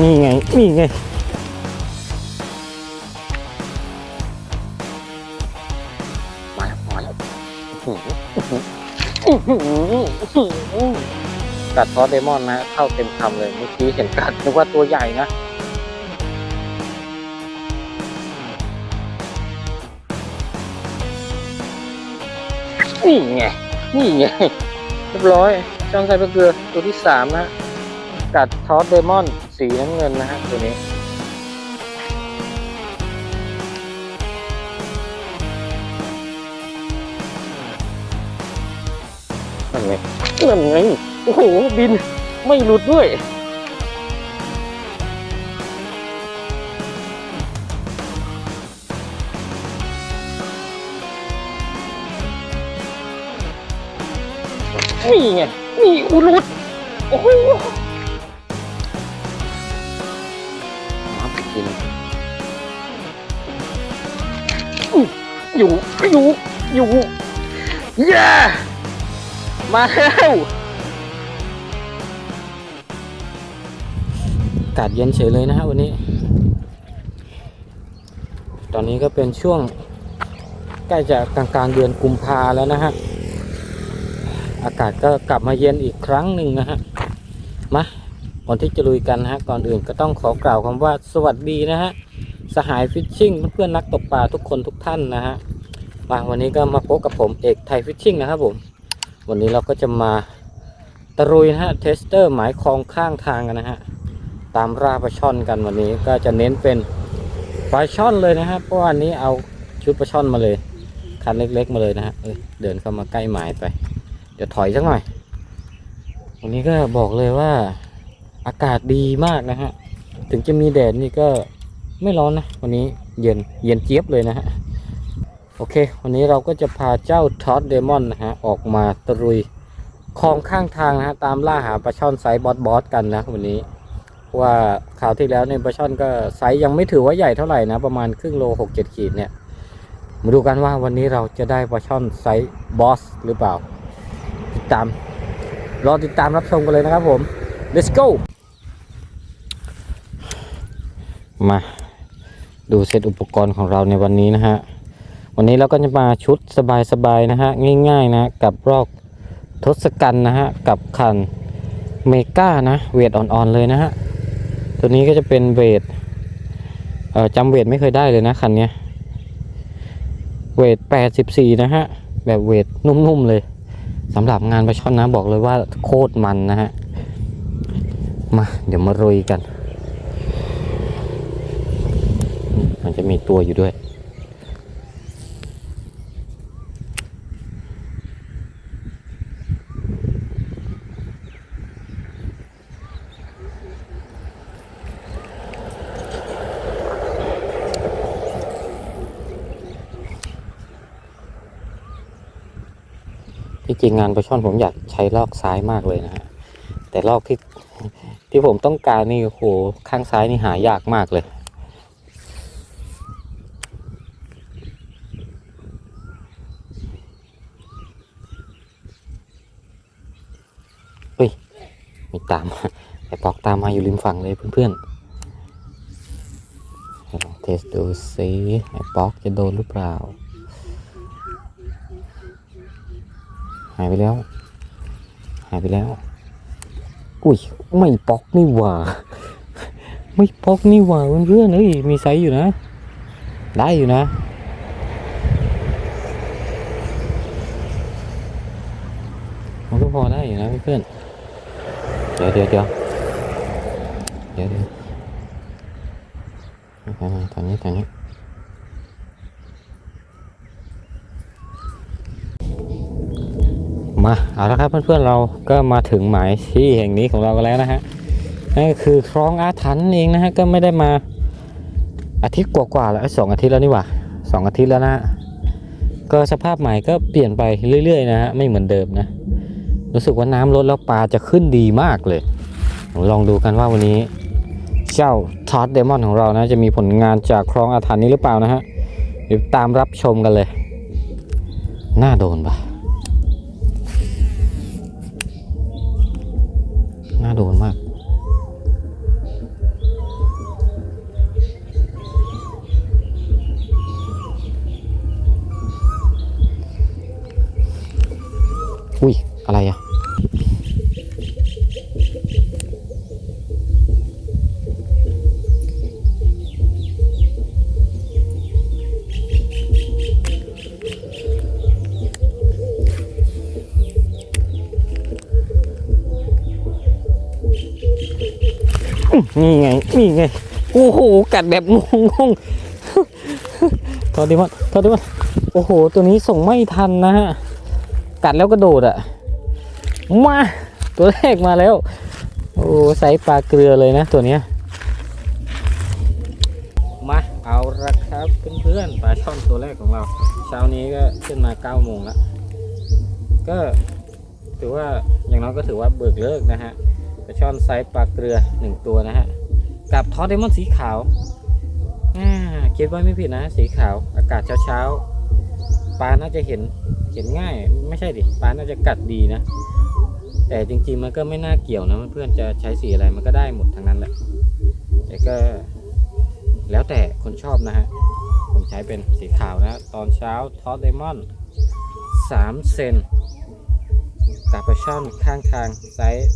นี่ไง นี่ไงมาแล้วมาแล้วกัดทอสเดมอนนะ เข้าเต็มคำเลยเมื่อกี้เห็นกัดนึกว่าตัวใหญ่นะนี่ไง นี่ไง เรียบร้อย ช่องไซเบอร์เกลือตัวที่สามนะ กัดทอสเดมอน สีน้ำเงินนะฮะตัวนี้นั่นไงนั่นไงโอ้โห บินไม่หลุดด้วยนี่ไงนี่อุลุดโอ้โห อยู่อยู่อยู่เย้มาแล้วอากาศเย็นเฉยเลยนะฮะวันนี้ ตอนนี้ก็เป็นช่วงใกล้จะกลางกลางเดือนกุมภาแล้วนะฮะ อากาศก็กลับมาเย็นอีกครั้งหนึ่งนะฮะ มาก่อนที่จะลุยกันนะฮะ ก่อนอื่นก็ต้องขอกล่าวคำว่าสวัสดีนะฮะ สหายฟิชชิ่งเพื่อนนักตกปลาทุกคนทุกท่านนะฮะมาวันนี้ก็มาพบกับผมเอกไทยฟิชชิ่งนะครับผม วันนี้เราก็จะมาตะรุยนะฮะเทสเตอร์หมายคลองข้างทางกันนะฮะตามราปลาช่อนกันวันนี้ก็จะเน้นเป็นปลาช่อนเลยนะฮะเพราะวันนี้เอาชุดปลาช่อนมาเลยคันเล็กๆมาเลยนะฮะเเดินเข้ามาใกล้หมายไป เดี๋ยวถอยสักหน่อย วันนี้ก็บอกเลยว่าอากาศดีมากนะฮะถึงจะมีแดดนี่ก็ ไม่ร้อนนะ วันนี้เย็นเย็นเจี๊ยบเลยนะฮะ โอเค วันนี้เราก็จะพาเจ้าท็อตเดมอนนะฮะ ออกมาตรุยคลองข้างทางนะฮะ ตามล่าหาปลาช่อนไซส์บอสบอสกันนะวันนี้ว่าคราวที่แล้วเนี่ยปลาช่อนก็ไซส์ยังไม่ถือว่าใหญ่เท่าไหร่นะ ประมาณครึ่งโลหกเจ็ดขีดเนี่ย มาดูกันว่าวันนี้เราจะได้ปลาช่อนไซส์บอสหรือเปล่า ติดตาม รอติดตามรับชมกันเลยนะครับผม let's go มา ดูเซตอุปกรณ์ของเราในวันนี้นะฮะ วันนี้เราก็จะมาชุดสบายๆนะฮะ ง่ายๆนะ กับรอกทศกัณฐ์นะฮะ กับคันเมก้านะเวทอ่อนๆเลยนะฮะ ตัวนี้ก็จะเป็นเวทเอ่อจำเวทไม่เคยได้เลยนะคันเนี้ยเวท84 นะฮะ แบบเวทนุ่มๆเลยสำหรับงานปลาช่อนนะบอกเลยว่าโคตรมันนะฮะ มาเดี๋ยวมารุยกัน มัน จะมีตัวอยู่ด้วย ที่จริงงานปลาช่อนผมอยากใช้ลอกซ้ายมากเลยนะฮะ แต่ลอกที่ที่ผมต้องการนี่โอ้โหข้างซ้ายนี่หายากมากเลย เฮ้ย มีตามาไอ้ปอกตามมาอยู่ริมฝั่งเลยเพื่อนๆลองเทสดูซิไอ้ปอกจะโดนหรือเปล่า หายไปแล้ว หายไปแล้ว อุ้ย ไม่ปอกนี่หว่า ไม่ปอกนี่หว่าเพื่อนๆเฮ้ยมีไซส์อยู่นะ ได้อยู่นะมันก็พอได้อยู่นะเพื่อนๆ เดี๋ยวเดี๋ยวเดี๋ยวเดี๋ยวเดี๋ยวมามาตอนนี้ตอนนี้มาเอาละครับเพื่อนๆเราก็มาถึงหมายที่แห่งนี้ของเรากันแล้วนะฮะนั่นก็คือคลองอาถรรพ์นั่นเองนะฮะก็ไม่ได้มาอาทิตย์กว่าๆแล้วสองอาทิตย์แล้วนี่หว่าสองอาทิตย์แล้วนะฮะก็สภาพใหม่ก็เปลี่ยนไปเรื่อยๆนะฮะไม่เหมือนเดิมนะ รู้สึกว่าน้ำลดแล้วปลาจะขึ้นดีมากเลย ลองดูกันว่าวันนี้เจ้าทอดเดมอนของเรานะ จะมีผลงานจากคลองอาถรรพ์นี้หรือเปล่านะฮะเดี๋ยวตามรับชมกันเลย น่าโดนปะ นี่ไง โอ้โห กัดแบบงงๆทอดิมันทอดิมันโอ้โห ตัวนี้ส่งไม่ทันนะฮะ กัดแล้วก็โดดอะมา ตัวแรกมาแล้ว โอ้ไซส์ปลาเกลือเลยนะตัวเนี้ย มา เอาละครับเพื่อนๆ ปลาช่อนตัวแรกของเรา เช้านี้ก็ขึ้นมา9ก้าโมงแล้ว ก็ถือว่าอย่างน้อยก็ถือว่าเบิกเลิกนะฮะปลาช่อนไซส์ปลาเกลือหนึ่งตัวนะฮะ กับทอดเดมอนสีขาวอ่าคิดว่าไม่ผิดนะ สีขาว อากาศเช้าๆปลาน่าจะเห็นเห็นง่าย ไม่ใช่ดิปลาน่าจะกัดดีนะ แต่จริงๆมันก็ไม่น่าเกี่ยวนะเพื่อนจะใช้สีอะไรมันก็ได้หมดทั้งนั้นแหละแต่ก็แล้วแต่คนชอบนะฮะ ผมใช้เป็นสีขาวนะ ตอนเช้าทอสไดมอนด์3เซนกาปาช่อนข้างทางไซส์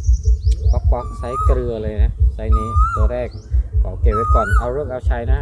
ป๊อกป๊อกไซส์เกลือเลยนะ ไซส์นี้ตัวแรกขอเก็บไว้ก่อนเอาเลิกเอาใช้นะ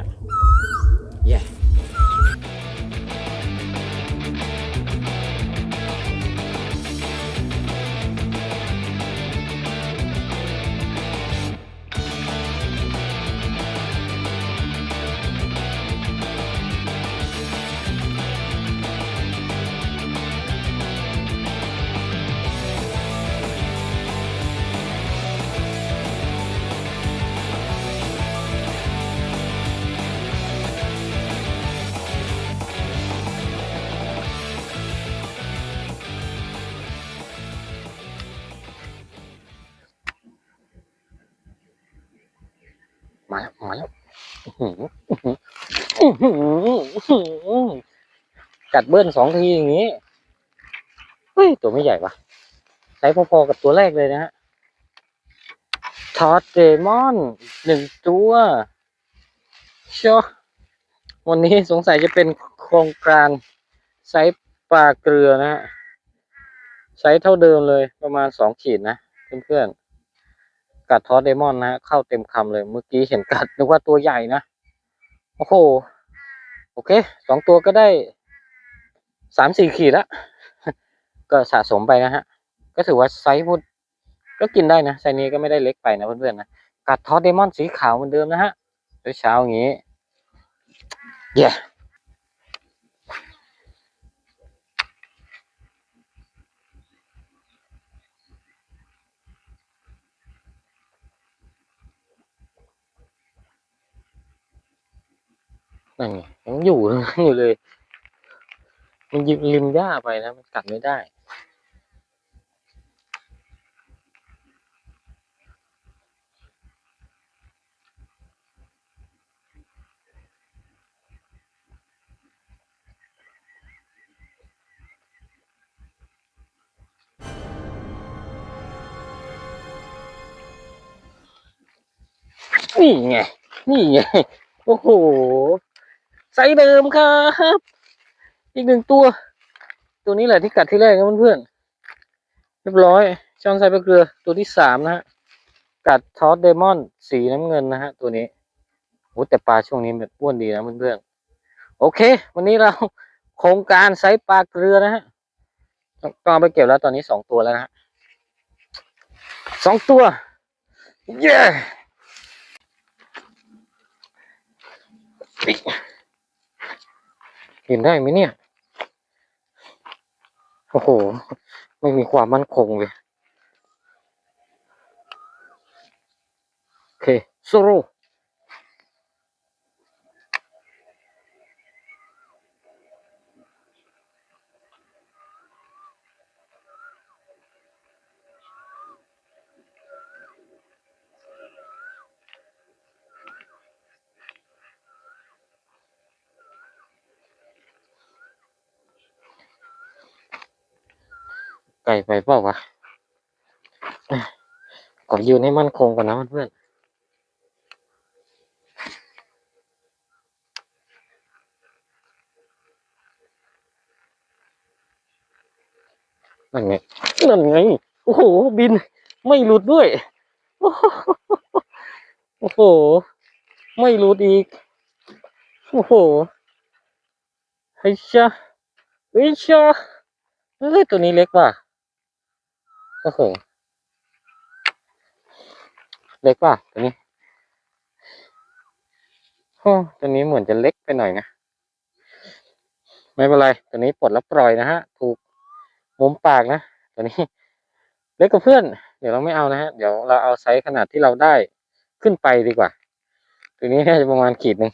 กัดเบิ้ลสองทีอย่างนี้ เฮ้ย ตัวไม่ใหญ่ปะไซส์พอๆกับตัวแรกเลยนะฮะทอดเดมอนหนึ่งตัวชียววันนี้สงสัยจะเป็นโครงการไซส์ปลาเกลือนะฮะไซส์เท่าเดิมเลยประมาณสองขีดนะเพื่อนๆกัดทอสเดมอนนะเข้าเต็มคำเลยเมื่อกี้เห็นกัดนึกว่าตัวใหญ่นะ โอ้โห โอเคสองตัวก็ได้สามสี่ขีดละก็สะสมไปนะฮะ ก็ถือว่าไซส์พุดก็กินได้นะไซส์นี้ก็ไม่ได้เล็กไปนะเพื่อนๆนะกัดทอสเดมอนสีขาวเหมือนเดิมนะฮะเช้าอย่างนี้เย้ นั่นไงยังอยู่อยู่เลย มันยิงริมหญ้าไปนะมันกัดไม่ได้ นี่ไง นี่ไง โอ้โห ไซส์เดิมครับ อีกหนึ่งตัว ตัวนี้แหละที่กัดที่แรกนะเพื่อนๆเรียบร้อยช่อนไซเบอร์เกลือตัวที่สามนะฮะกัดทอสเดมอนสีน้ำเงินนะฮะตัวนี้โอ้แต่ปลาช่วงนี้แบบอ้วนดีนะเพื่อนๆโอเค วันนี้เราโครงการไซส์ปลาเกลือนะฮะต้องเอาไปเก็บแล้วตอนนี้สองตัวแล้วนะฮะสองตัว เย้ กินได้ไหมเนี่ย โอ้โห ไม่มีความมั่นคงเลย โอเคโซโไกลไปเปล่าวะขอยืนให้มั่นคงก่อนนะเพื่อนๆนั่นไง นั่นไง โอ้โห บิน ไม่หลุดด้วย โอ้โหโอ้โหไม่หลุดอีก โอ้โหไอ้ชะไอ้ชะเฮ้ยตัวนี้เล็กว่ะ โอ้โหเล็กป่ะตัวนี้อ้ตัวนี้เหมือนจะเล็กไปหน่อยนะ ไม่เป็นไร ตัวนี้ปลดแล้วปล่อยนะฮะ ถูกมุมปากนะ ตัวนี้ เล็กกว่าเพื่อน เดี๋ยวเราไม่เอานะฮะ เดี๋ยวเราเอาไซส์ขนาดที่เราได้ขึ้นไปดีกว่า ตัวนี้น่าจะประมาณขีดหนึ่ง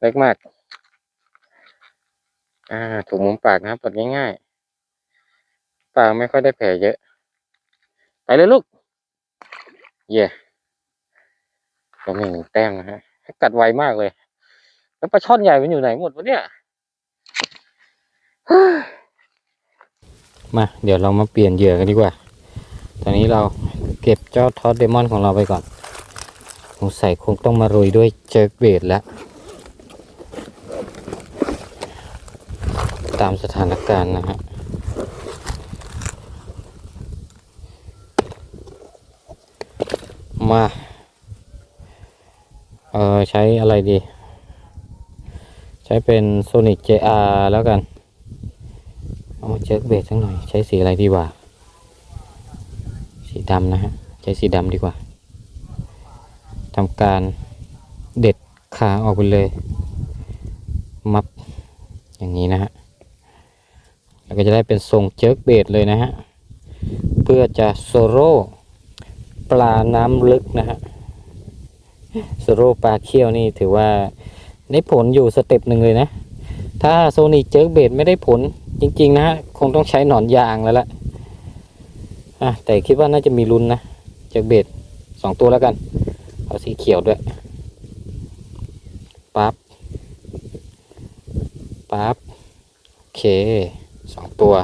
เล็กมาก อ่า ถูกมุมปากนะครับปลดง่ายๆ ปาไม่ค่อยได้แผลเยอะ ไปเลยลูก เย่ก็มีหนึ่งแต้มนะฮะ กัดไวมากเลย แล้วปลาช่อนใหญ่มันอยู่ไหนหมดวะเนี่ย มา เดี๋ยวเรามาเปลี่ยนเหยื่อกันดีกว่า ตอนนี้เราเก็บเจ้าทอดเดมอนของเราไปก่อนสงสัยคงต้องมาโรยด้วยเจอร์เบดแล้วตามสถานการณ์นะฮะ มา เออใช้อะไรดี ใช้เป็น Sonic JR แล้วกัน เอามาเช็คเบสสักหน่อย ใช้สีอะไรดีกว่า สีดำนะฮะ ใช้สีดำดีกว่าทำการเด็ดขาออกไปเลย มับอย่างนี้นะฮะแล้วก็จะได้เป็นทรงเจิร์กเบสเลยนะฮะ เพื่อจะโซโล่ ปลาน้ำลึกนะฮะโซโล่ปลาเคี้ยวนี่ถือว่าได้ผลอยู่สเต็ปหนึ่งเลยนะ ถ้าโซนิเจิร์กเบสไม่ได้ผลจริง ๆ นะฮะคงต้องใช้หนอนยางแล้วล่ะอะแต่คิดว่าน่าจะมีลุ้นนะเจิร์กเบสสองตัวแล้วกัน เอาสีเขียวด้วยปั๊บปั๊บโอเคสองตัว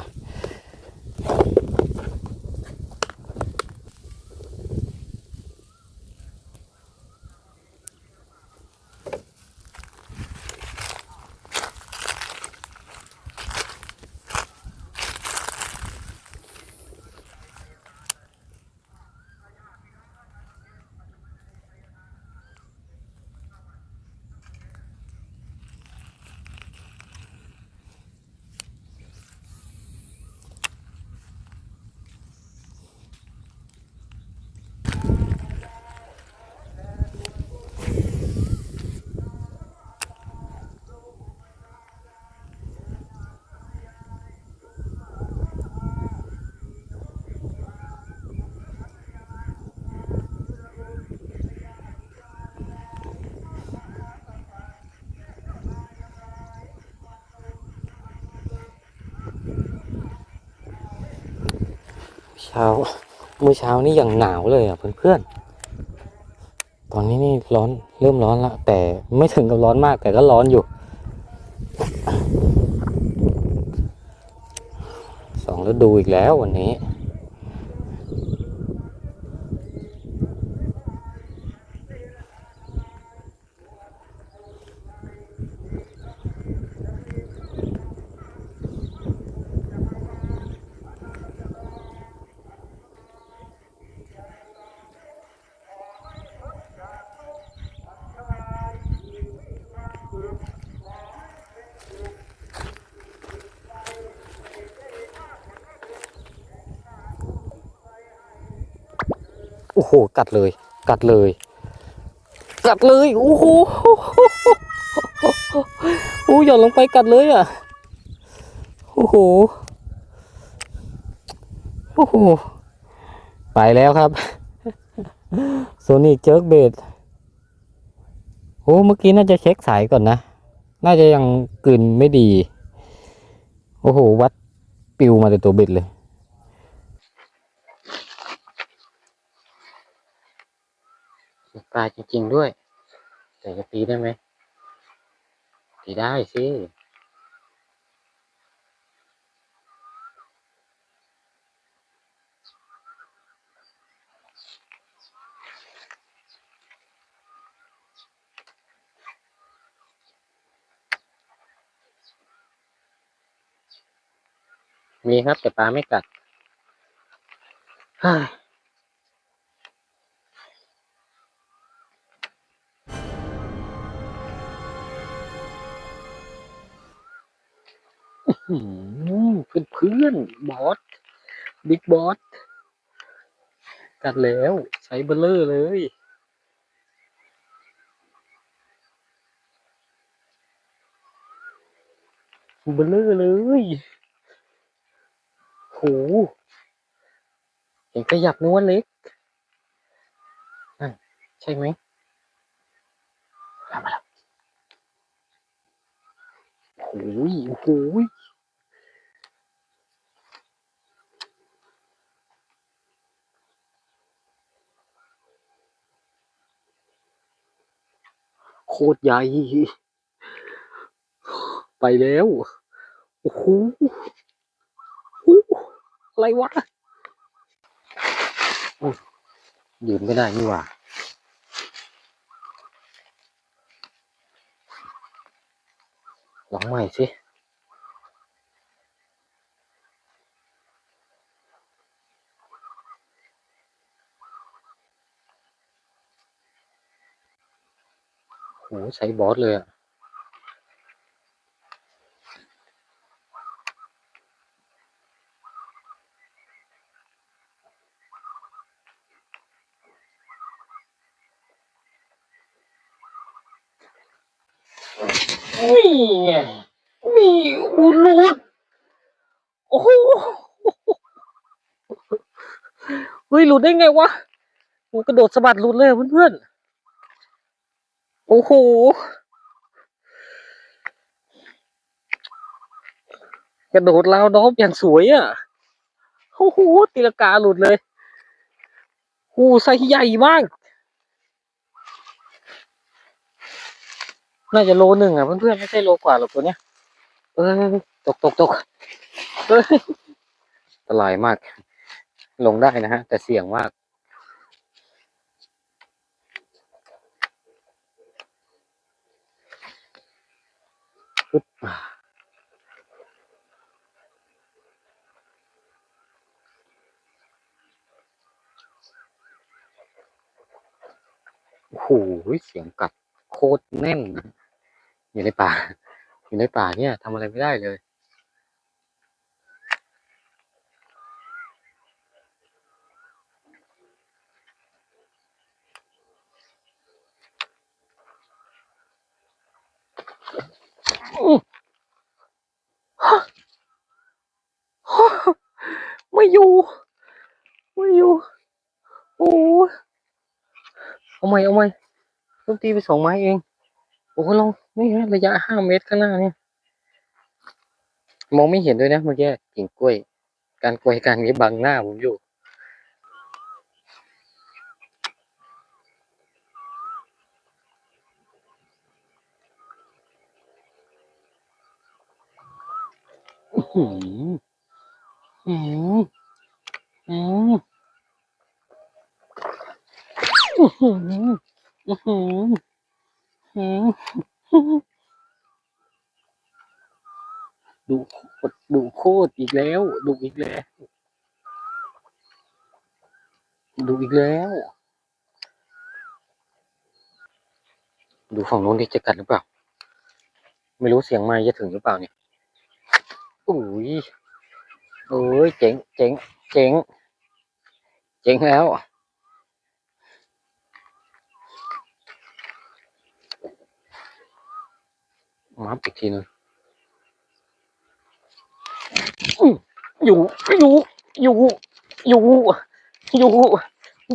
ช้าเมื่อเช้านี่อย่างหนาวเลยอะเพื่อนๆ ตอนนี้นี่ร้อนเริ่มร้อนละแต่ไม่ถึงกับร้อนมากแต่ก็ร้อนอยู่สองฤดูอีกแล้ววันนี้ กัดเลย กัดเลย กัดเลยโอ้โหโอ้หย่อนลงไปกัดเลยอะโอ้โหโอ้โหไปแล้วครับโซนี่เจิร์กเบดโอ้เมื่อกี้น่าจะเช็คสายก่อนนะ น่าจะยังกลืนไม่ดี โอ้โห วัดปิวมาแต่ตัวเบ็ดเลย ปลาจริง ๆด้วย แต่จะตีได้ไหมตีได้สิมีครับแต่ปลาไม่กัด เพื่อนเพื่อนบอสบิ๊กบอสกัดแล้วใช้เบลเลอร์เลย เบลเลอร์เลยโหเห็นขยับนวลเล็กนั่นใช่ไหมทำมาแล้วโอ้ยโอ้ย โคตรใหญ่ ไปแล้ว โอ้โหโอ้โหอะไรวะยยืนไม่ได้นี่หว่าลองใหม่สิ ใช้บอสเลยอะนี่ไงนี่อูรูดโอ้โหเฮ้ยหลุดได้ไงวะโอ้กระโดดสะบัดหลุดเลยเพื่อนๆ โอ้โหกระโดดราวน้อมอย่างสวยอะโอ้โหตีลกาหลุดเลยโอ้ไซส์ใหญ่มาก น่าจะโลหนึ่งอะเพื่อนๆไม่ใช่โลกว่าหรอกตัวเนี้ย เออตกตกตกเออันตรายมาก ลงได้นะฮะ แต่เสี่ยงมาก ปึ๊บอ่า โอ้โหเสียงกัดโคตรแน่น อยู่ในป่า อยู่ในป่าเนี่ยทำอะไรไม่ได้เลย อื้อไม่อยู่ ไม่อยู่ โอ้ย เอาใหม่เอาใหม่ต้องตีไปสองไม้เอง โอ้โหลองนี่ฮะระยะห้าเมตรข้างหน้าเนี่ยมองไม่เห็นด้วยนะเมื่อกี้กิ่งกล้วย การกล้วยการนี้บังหน้าผมอยู่อื้อหืมอืมอืม ดุโคตรดุโคตรอีกแล้วดุอีกแล้วดุอีกแล้ว ดูฝั่งโน้นดิจะกัดหรือเปล่า ไม่รู้เสียงไม้จะถึงหรือเปล่าเนี่ยอุ้ยโอ้ยเจ๋งเจ๋งเจ๋งเจ๋งแล้ว มาอีกทีหนึงอื้ออยู่ อยู่ อยู่ อยู่ อยู่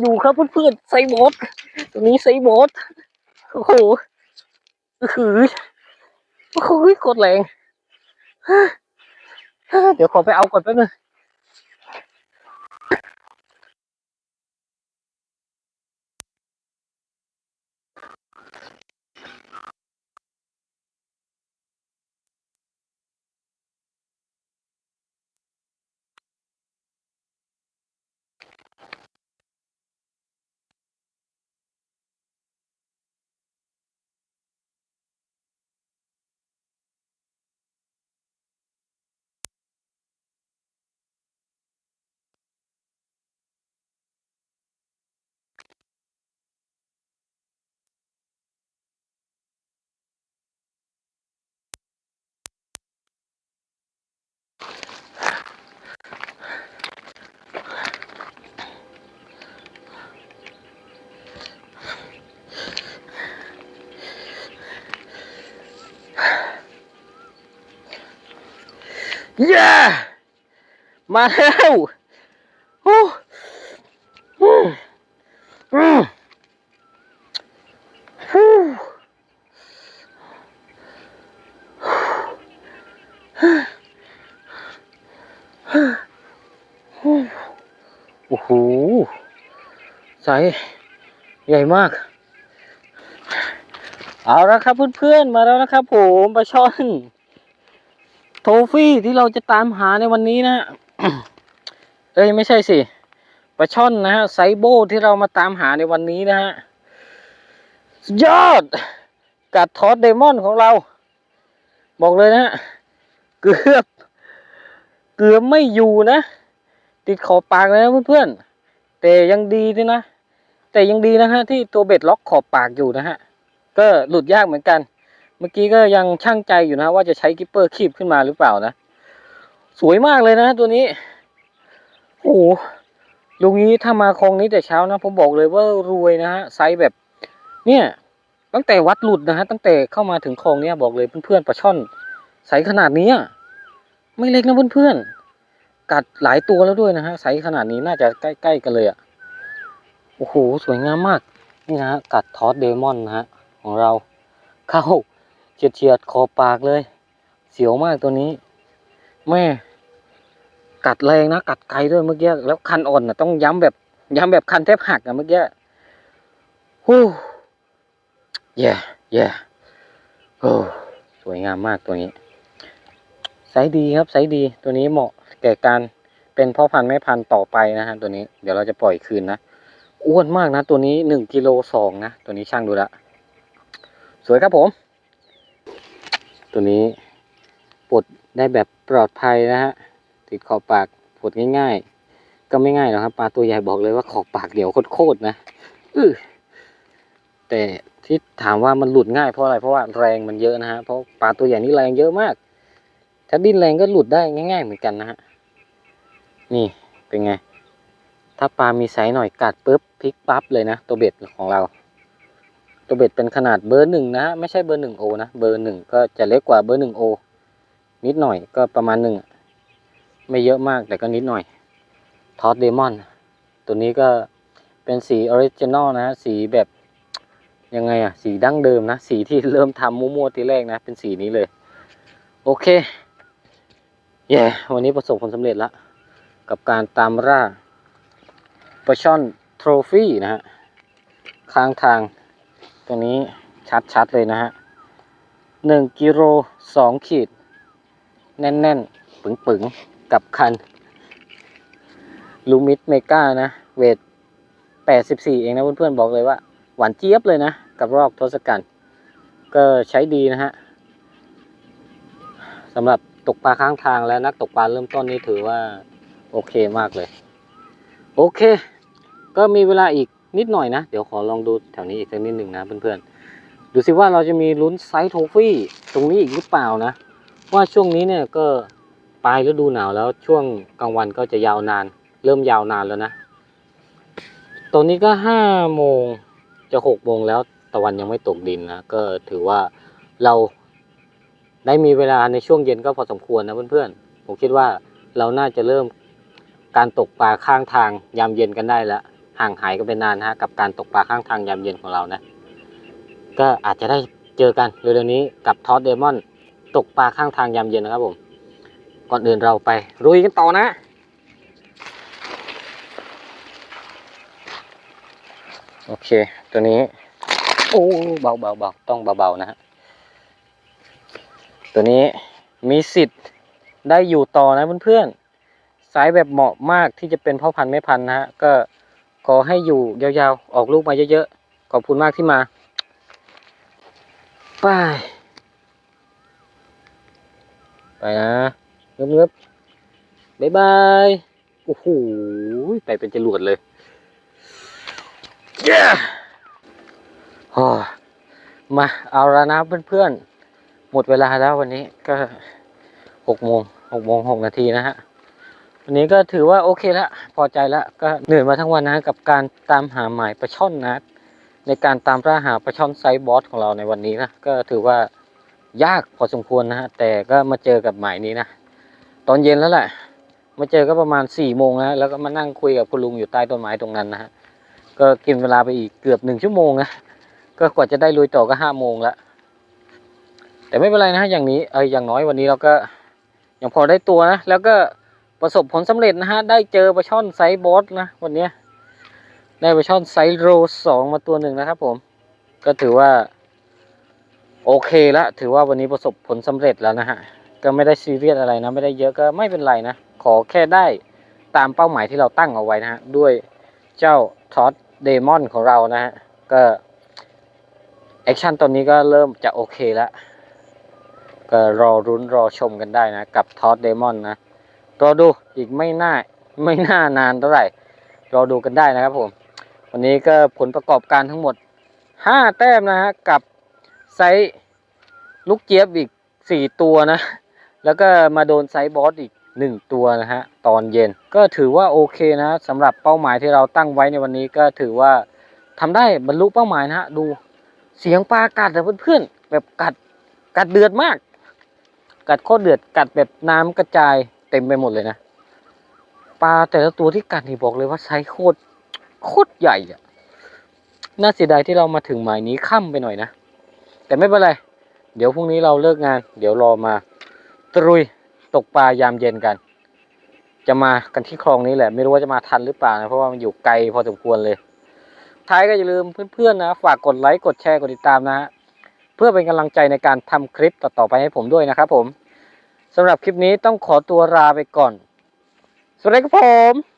อยู่ครับเพื่อนๆไซบอสตัวนี้ไซบอสโอ้โหหือโอ้โหกดแรง เดี๋ยวขอไปเอาก่อนแป๊บนึง เย้มาแล้วโอ้อืมอืมฮู้โอ้โหใสใหญ่มาก เอาละครับเพื่อนๆ มาแล้วนะครับผมปลาช่อน โทฟี่ที่เราจะตามหาในวันนี้นะ เอ้ยไม่ใช่สิปลาช่อนนะฮะไซโบที่เรามาตามหาในวันนี้นะฮะยอด กัดทอสเดมอนของเรา บอกเลยนะฮะเกือบ เกือบไม่อยู่นะ ติดขอบปากเลยนะเพื่อนๆแต่ยังดีด้วยนะ แต่ยังดีนะฮะที่ตัวเบ็ดล็อกขอบปากอยู่นะฮะ ก็หลุดยากเหมือนกัน เมื่อกี้ก็ยังช่างใจอยู่นะว่าจะใช้กิปเปอร์คีบขึ้นมาหรือเปล่านะ สวยมากเลยนะตัวนี้ โอ้ลุงนี้ถ้ามาคลองนี้แต่เช้านะผมบอกเลยว่ารวยนะฮะไซส์แบบ เนี่ย ตั้งแต่วัดหลุดนะฮะตั้งแต่เข้ามาถึงคลองเนี้ยบอกเลยเพื่อนๆปลาช่อนไซส์ขนาดนี้ไม่เล็กนะเพื่อนๆกัดหลายตัวแล้วด้วยนะฮะไซส์ขนาดนี้น่าจะใกล้ ๆ กันเลยอะโอ้โหสวยงามมากนี่นะฮะกัดทอสเดมอนนะฮะของเราเข้า เฉียดเฉียดๆขอบปากเลย เสียวมากตัวนี้ แม่ กัดแรงนะ กัดไกลด้วยเมื่อกี้ แล้วคันอ่อนนะต้องย้ำแบบ ย้ำแบบคันแทบหักอะเมื่อกี้ฮู้เย่เย่โอ้สวยงามมากตัวนี้ไซส์ดีครับไซส์ดีตัวนี้เหมาะแก่การเป็นพ่อพันธุ์แม่พันธุ์ต่อไปนะฮะตัวนี้เดี๋ยวเราจะปล่อยคืนนะอ้วนมากนะ ตัวนี้หนึ่งกิโลสองนะ ตัวนี้ช่างดูละ สวยครับผม ตัวนี้ปลดได้แบบปลอดภัยนะฮะติดขอบปากปลดง่าย ๆ ก็ไม่ง่ายหรอกครับปลาตัวใหญ่บอกเลยว่าขอบปากเดี๋ยวโคตรๆนะอื้อแต่ที่ถามว่ามันหลุดง่ายเพราะอะไรเพราะว่าแรงมันเยอะนะฮะเพราะปลาตัวใหญ่นี่แรงเยอะมากถ้าดิ้นแรงก็หลุดได้ง่าย ๆ เหมือนกันนะฮะนี่เป็นไง ถ้าปลามีไซส์หน่อยกัดปุ๊บพลิกปั๊บเลยนะตัวเบ็ดของเรา ตัวเบ็ดเป็นขนาดเบอร์หนึ่งนะฮะไม่ใช่เบอร์หนึ่งโอนะ เบอร์หนึ่งก็จะเล็กกว่าเบอร์หนึ่งโอนิดหน่อยก็ประมาณหนึ่งไม่เยอะมากแต่ก็นิดหน่อยทอสเดมอนตัวนี้ก็เป็นสีออริจินอลนะฮะสีแบบยังไงอะสีดั้งเดิมนะ สีที่เริ่มทำมั่วๆทีแรกนะ เป็นสีนี้เลย โอเคเย้วันนี้ประสบผลสำเร็จแล้วกับการตามล่าปลาช่อนโทรฟี่นะฮะข้างทาง ตัวนี้ชัดๆเลยนะฮะหนึ่งกิโลสองขีด แน่นๆ ปึงๆ กับคัน ลูมิดเมก้านะ เวทแปดสิบสี่เองนะเพื่อนๆ บอกเลยว่า หวานเจี๊ยบเลยนะ กับรอกทศกัณฐ์ก็ใช้ดีนะฮะสำหรับตกปลาข้างทางและนักตกปลาเริ่มต้นนี่ถือว่า โอเคมากเลย โอเค ก็มีเวลาอีก นิดหน่อยนะ เดี๋ยวขอลองดูแถวนี้อีกสักนิดหนึ่งนะเพื่อนๆ ดูสิว่าเราจะมีลุ้นไซส์โทฟี่ตรงนี้อีกหรือเปล่านะ ว่าช่วงนี้เนี่ยก็ปลายฤดูหนาวแล้วช่วงกลางวันก็จะยาวนาน เริ่มยาวนานแล้วนะ ตอนนี้ก็ห้าโมงจะหกโมงแล้วตะวันยังไม่ตกดินนะ ก็ถือว่าเราได้มีเวลาในช่วงเย็นก็พอสมควรนะเพื่อนๆ ผมคิดว่าเราน่าจะเริ่มการตกปลาข้างทางยามเย็นกันได้แล้ว ห่างหายกันไปนานนะฮะกับการตกปลาข้างทางยามเย็นของเรานะ ก็อาจจะได้เจอกันเร็วๆนี้กับทอสเดมอนตกปลาข้างทางยามเย็นนะครับผม ก่อนอื่นเราไปรุยกันต่อนะโอเค ตัวนี้ โอ้เบาเบาเบาต้องเบาๆนะฮะ ตัวนี้มีสิทธิ์ได้อยู่ต่อนะเพื่อนๆสายแบบเหมาะมากที่จะเป็นพ่อพันธุ์แม่พันธุ์นะฮะ ก็ ขอให้อยู่ยาวๆ ออกลูกมาเยอะๆ ขอบคุณมากที่มาไปไปนะเงือบๆบายบาย โอ้โห ไปเป็นจรวดเลยเย้โอ้มาเอาล้วนะเพื่อนๆ หมดเวลาแล้ววันนี้ก็หกโมงหกโมงหกนาทีนะฮะ วันนี้ก็ถือว่าโอเคละพอใจละก็เหนื่อยมาทั้งวันนะกับการตามหาหมายปลาช่อนนะในการตามล่าหาปลาช่อนไซส์บอสของเราในวันนี้นะก็ถือว่ายากพอสมควรนะฮะแต่ก็มาเจอกับหมายนี้นะตอนเย็นแล้วแหละมาเจอก็ประมาณสี่โมงนะแล้วก็มานั่งคุยกับคุณลุงอยู่ใต้ต้นไม้ตรงนั้นนะฮะก็กินเวลาไปอีกเกือบหนึ่งชั่วโมงนะก็กว่าจะได้ลุยต่อก็ห้าโมงล้วแต่ไม่เป็นไรนะฮะอย่างนี้เอออย่างน้อยวันนี้เราก็ยังพอได้ตัวนะแล้วก็ ประสบผลสำเร็จนะฮะ ได้เจอปลาช่อนไซส์บอสนะวันนี้ได้ปลาช่อนไซส์โรสองมาตัวหนึ่งนะครับผม ก็ถือว่า โอเคแล้วถือว่าวันนี้ประสบผลสำเร็จแล้วนะฮะ ก็ไม่ได้ซีเรียสอะไรนะ ไม่ได้เยอะก็ไม่เป็นไรนะ ขอแค่ได้ตามเป้าหมายที่เราตั้งเอาไว้นะฮะ ด้วยเจ้าท็อ d เดมอนของเรานะฮะ ก็แอคชั่นตอนนี้ก็เริ่มจะโอเคแล้ว ก็รอรุ้นรอชมกันได้นะ กับท็อ d เดมอนนะ รอดูอีกไม่น่าไม่น่านานเท่าไหร่ รอดูกันได้นะครับผม วันนี้ก็ผลประกอบการทั้งหมด 5 แต้มนะฮะกับไซส์ลูกเจี๊ยบอีก 4 ตัวนะ แล้วก็มาโดนไซส์บอสอีก 1 ตัวนะฮะตอนเย็นก็ถือว่าโอเคนะสำหรับเป้าหมายที่เราตั้งไว้ในวันนี้ก็ถือว่าทำได้บรรลุเป้าหมายนะฮะดูเสียงปลากัดนะเพื่อนๆแบบกัดกัดเดือดมาก กัดโคตรเดือดกัดแบบน้ำกระจาย เต็มไปหมดเลยนะปลาแต่ละตัวที่กัดนี่บอกเลยว่าไซส์โคตรโคตรใหญ่อะน่าเสียดายที่เรามาถึงหมายนี้ค่ำไปหน่อยนะ แต่ไม่เป็นไร เดี๋ยวพรุ่งนี้เราเลิกงาน เดี๋ยวรอมาตรุยตกปลายามเย็นกัน จะมากันที่คลองนี้แหละ ไม่รู้ว่าจะมาทันหรือเปล่านะเพราะว่ามันอยู่ไกลพอสมควรเลย ท้ายก็อย่าลืมเพื่อนๆนะ ฝากกดไลค์กดแชร์กดติดตามนะฮะเพื่อเป็นกำลังใจในการทำคลิปต่อๆไปให้ผมด้วยนะครับผม สำหรับคลิปนี้ต้องขอตัวลาไปก่อน สวัสดีครับผม